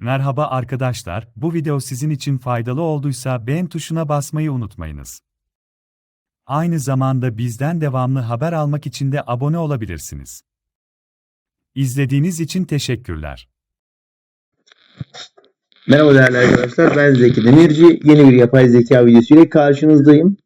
Merhaba arkadaşlar, bu video sizin için faydalı olduysa beğen tuşuna basmayı unutmayınız. Aynı zamanda bizden devamlı haber almak için de abone olabilirsiniz. İzlediğiniz için teşekkürler. Merhaba değerli arkadaşlar. Ben Zeki Demirci. Yeni bir yapay zeka videosu ile karşınızdayım.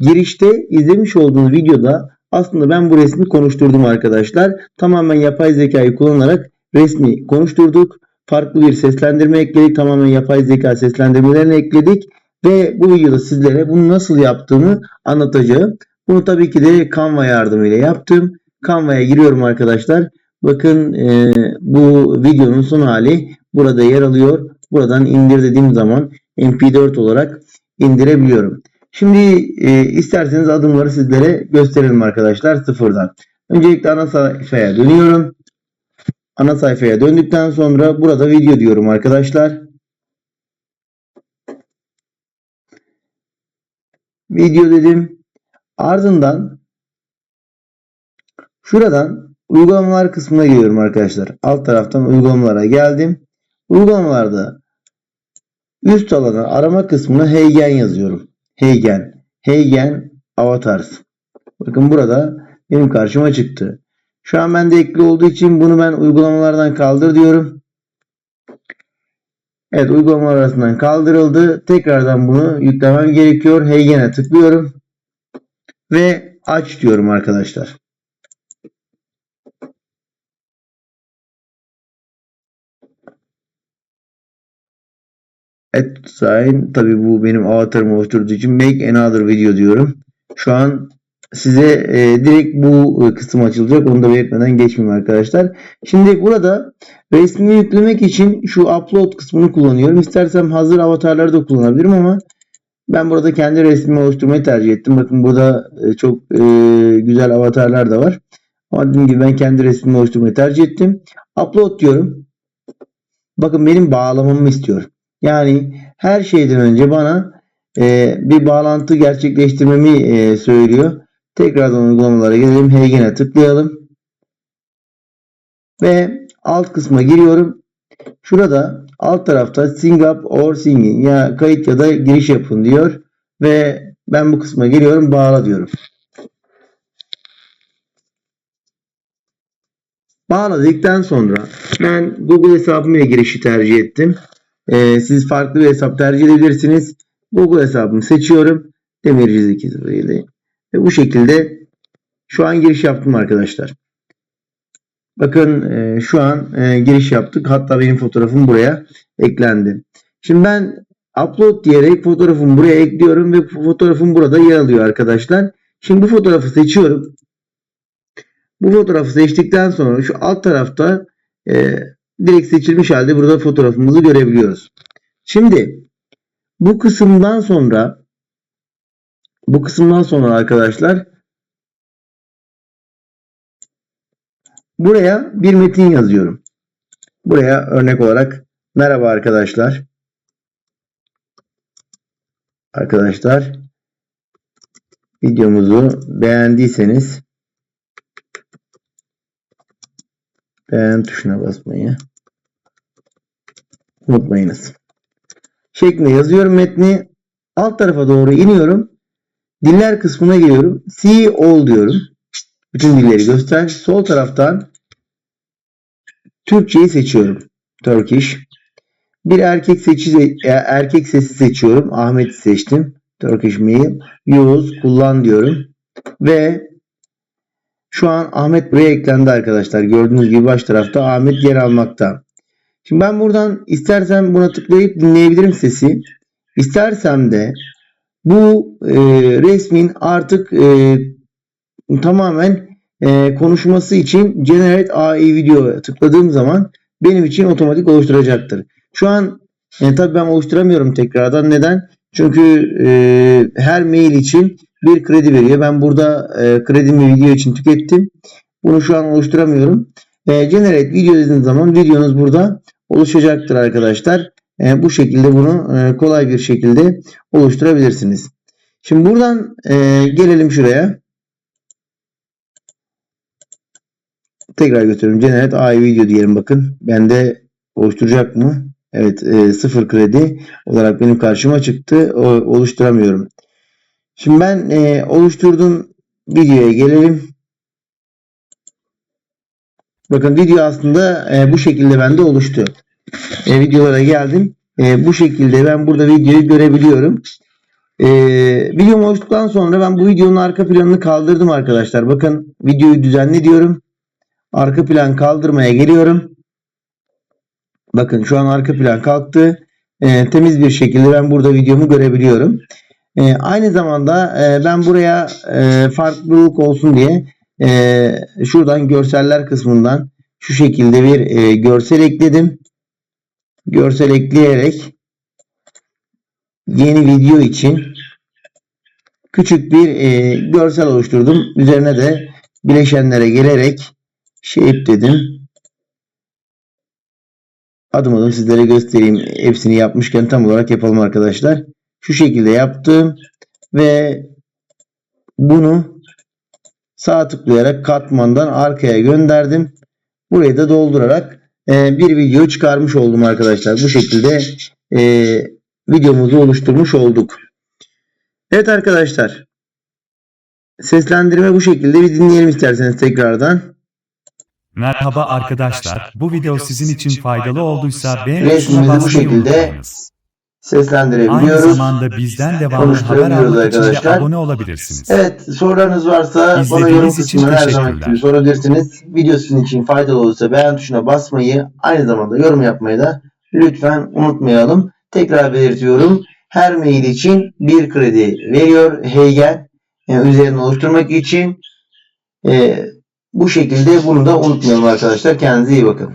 Girişte izlemiş olduğunuz videoda aslında ben bu resmi konuşturdum arkadaşlar. Tamamen yapay zekayı kullanarak resmi konuşturduk. Farklı bir seslendirme ekledik. Tamamen yapay zeka seslendirmelerini ekledik. Ve bu videoda sizlere bunu nasıl yaptığımı anlatacağım. Bunu tabii ki de Canva yardımıyla yaptım. Canva'ya giriyorum arkadaşlar. Bakın e, bu videonun son hali burada yer alıyor. Buradan indir dediğim zaman mp4 olarak indirebiliyorum. Şimdi e, isterseniz adımları sizlere gösterelim arkadaşlar sıfırdan. Öncelikle ana sayfaya dönüyorum. Ana sayfaya döndükten sonra burada video diyorum arkadaşlar. Video dedim. Ardından şuradan uygulamalar kısmına geliyorum arkadaşlar. Alt taraftan uygulamalara geldim. Uygulamalarda üst alana arama kısmına Heygen yazıyorum. Heygen. Heygen Avatars. Bakın burada benim karşıma çıktı. Şu an bende ekli olduğu için bunu ben uygulamalardan kaldır diyorum. Evet uygulamalar arasından kaldırıldı. Tekrardan bunu yüklemem gerekiyor. Heygen'e tıklıyorum. Ve aç diyorum arkadaşlar. Et sign tabi bu benim avatarımı oluşturduğu için make another video diyorum. Şu an size e, direkt bu e, kısım açılacak. Onu da belirtmeden geçmeyeyim arkadaşlar. Şimdi burada resmi yüklemek için şu upload kısmını kullanıyorum. İstersem hazır avatarları da kullanabilirim ama ben burada kendi resmimi oluşturmayı tercih ettim. Bakın burada e, çok e, güzel avatarlar da var. Ama dediğim gibi ben kendi resmimi oluşturmayı tercih ettim. Upload diyorum. Bakın benim bağlamamı istiyor. Yani her şeyden önce bana e, bir bağlantı gerçekleştirmemi e, söylüyor. Tekrardan uygulamalara gelelim. Heygen'e tıklayalım. Ve alt kısma giriyorum. Şurada alt tarafta sing up or singing ya kayıt ya da giriş yapın diyor. Ve ben bu kısma giriyorum. Bağla diyorum. Bağladıktan sonra ben Google hesabım ile girişi tercih ettim. Ee, siz farklı bir hesap tercih edebilirsiniz. Google hesabımı seçiyorum. Demirci Zeki ile. Ve bu şekilde şu an giriş yaptım arkadaşlar. Bakın e, şu an e, giriş yaptık. Hatta benim fotoğrafım buraya eklendi. Şimdi ben upload diyerek fotoğrafımı buraya ekliyorum ve fotoğrafım burada yer alıyor arkadaşlar. Şimdi bu fotoğrafı seçiyorum. Bu fotoğrafı seçtikten sonra şu alt tarafta e, direkt seçilmiş halde burada fotoğrafımızı görebiliyoruz. Şimdi bu kısımdan sonra bu kısımdan sonra arkadaşlar buraya bir metin yazıyorum. Buraya örnek olarak merhaba arkadaşlar. Arkadaşlar videomuzu beğendiyseniz beğen tuşuna basmayı unutmayınız. Şeklinde yazıyorum metni. Alt tarafa doğru iniyorum. Diller kısmına geliyorum. See all diyorum. Bütün dilleri göster. Sol taraftan Türkçeyi seçiyorum. Turkish. Bir erkek seçi erkek sesi seçiyorum. Ahmet'i seçtim. Turkish mail. Use kullan diyorum. Ve şu an Ahmet buraya eklendi arkadaşlar. Gördüğünüz gibi baş tarafta Ahmet yer almakta. Şimdi ben buradan istersen buna tıklayıp dinleyebilirim sesi. İstersem de bu e, resmin artık e, tamamen e, konuşması için Generate AI Video tıkladığım zaman benim için otomatik oluşturacaktır. Şu an e, tabii ben oluşturamıyorum tekrardan. Neden? Çünkü e, her mail için bir kredi veriyor. Ben burada e, kredimi video için tükettim. Bunu şu an oluşturamıyorum. E, generate video dediğiniz zaman videonuz burada oluşacaktır arkadaşlar. E, bu şekilde bunu e, kolay bir şekilde oluşturabilirsiniz. Şimdi buradan e, gelelim şuraya. Tekrar götürüyorum. Generate AI video diyelim bakın. Bende oluşturacak mı? Evet e, sıfır kredi olarak benim karşıma çıktı. O, oluşturamıyorum. Şimdi ben e, oluşturduğum videoya gelelim. Bakın video aslında e, bu şekilde bende oluştu. E, videolara geldim. E, bu şekilde ben burada videoyu görebiliyorum. E, videom oluştuktan sonra ben bu videonun arka planını kaldırdım arkadaşlar. Bakın videoyu düzenle diyorum. Arka plan kaldırmaya geliyorum. Bakın şu an arka plan kalktı. E, temiz bir şekilde ben burada videomu görebiliyorum. E, aynı zamanda e, ben buraya e, farklılık olsun diye e, şuradan görseller kısmından şu şekilde bir e, görsel ekledim. Görsel ekleyerek yeni video için küçük bir e, görsel oluşturdum. Üzerine de bileşenlere gelerek shape dedim. Adım adım sizlere göstereyim. Hepsini yapmışken tam olarak yapalım arkadaşlar. Şu şekilde yaptım ve bunu sağ tıklayarak katmandan arkaya gönderdim. Burayı da doldurarak e, bir video çıkarmış oldum arkadaşlar. Bu şekilde e, videomuzu oluşturmuş olduk. Evet arkadaşlar. Seslendirme bu şekilde bir dinleyelim isterseniz tekrardan. Merhaba arkadaşlar, bu video sizin için faydalı olduysa beğen Resmimizi unutmayınız. Aynı Seslendirebiliyoruz. zamanda bizden devamlı haber almak için de abone olabilirsiniz. Evet sorularınız varsa bana İzlediğiniz yorum için kısmına her zaman gibi sorabilirsiniz. Video sizin için faydalı olursa beğen tuşuna basmayı aynı zamanda yorum yapmayı da lütfen unutmayalım. Tekrar belirtiyorum. Her mail için bir kredi veriyor Heygen. Yani üzerini oluşturmak için. Ee, bu şekilde bunu da unutmayalım arkadaşlar. Kendinize iyi bakın.